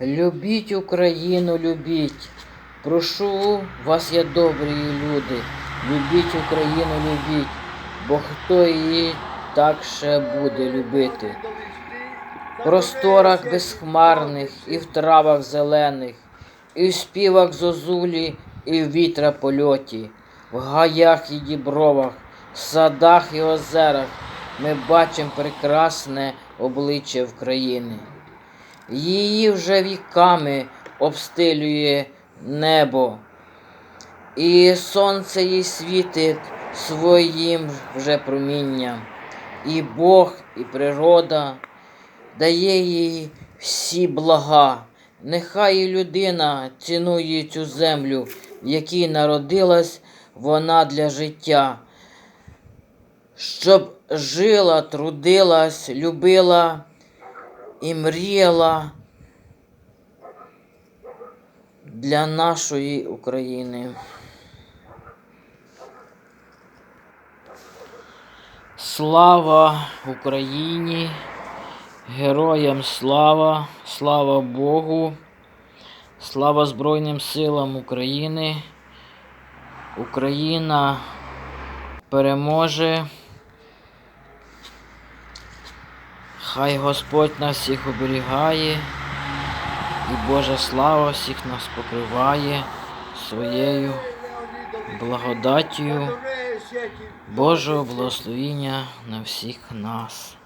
Любіть Україну, любіть. Прошу вас, я добрі люди. Любіть Україну, любіть, бо хто її так ще буде любити. В просторах безхмарних і в травах зелених, і в співах зозулі, і в вітра польоті, в гаях і дібровах, в садах і озерах ми бачимо прекрасне обличчя України. Її вже віками обстилює небо, і сонце їй світить своїм вже промінням, і Бог, і природа дає їй всі блага. Нехай і людина цінує цю землю, в якій народилась вона для життя, щоб жила, трудилась, любила і мріяла для нашої України. Слава Україні! Героям слава, слава Богу, слава Збройним силам України. Україна переможе. Господь нас всіх оберігає, і Божа слава всіх нас покриває своєю благодаттю Божого благословіння на всіх нас.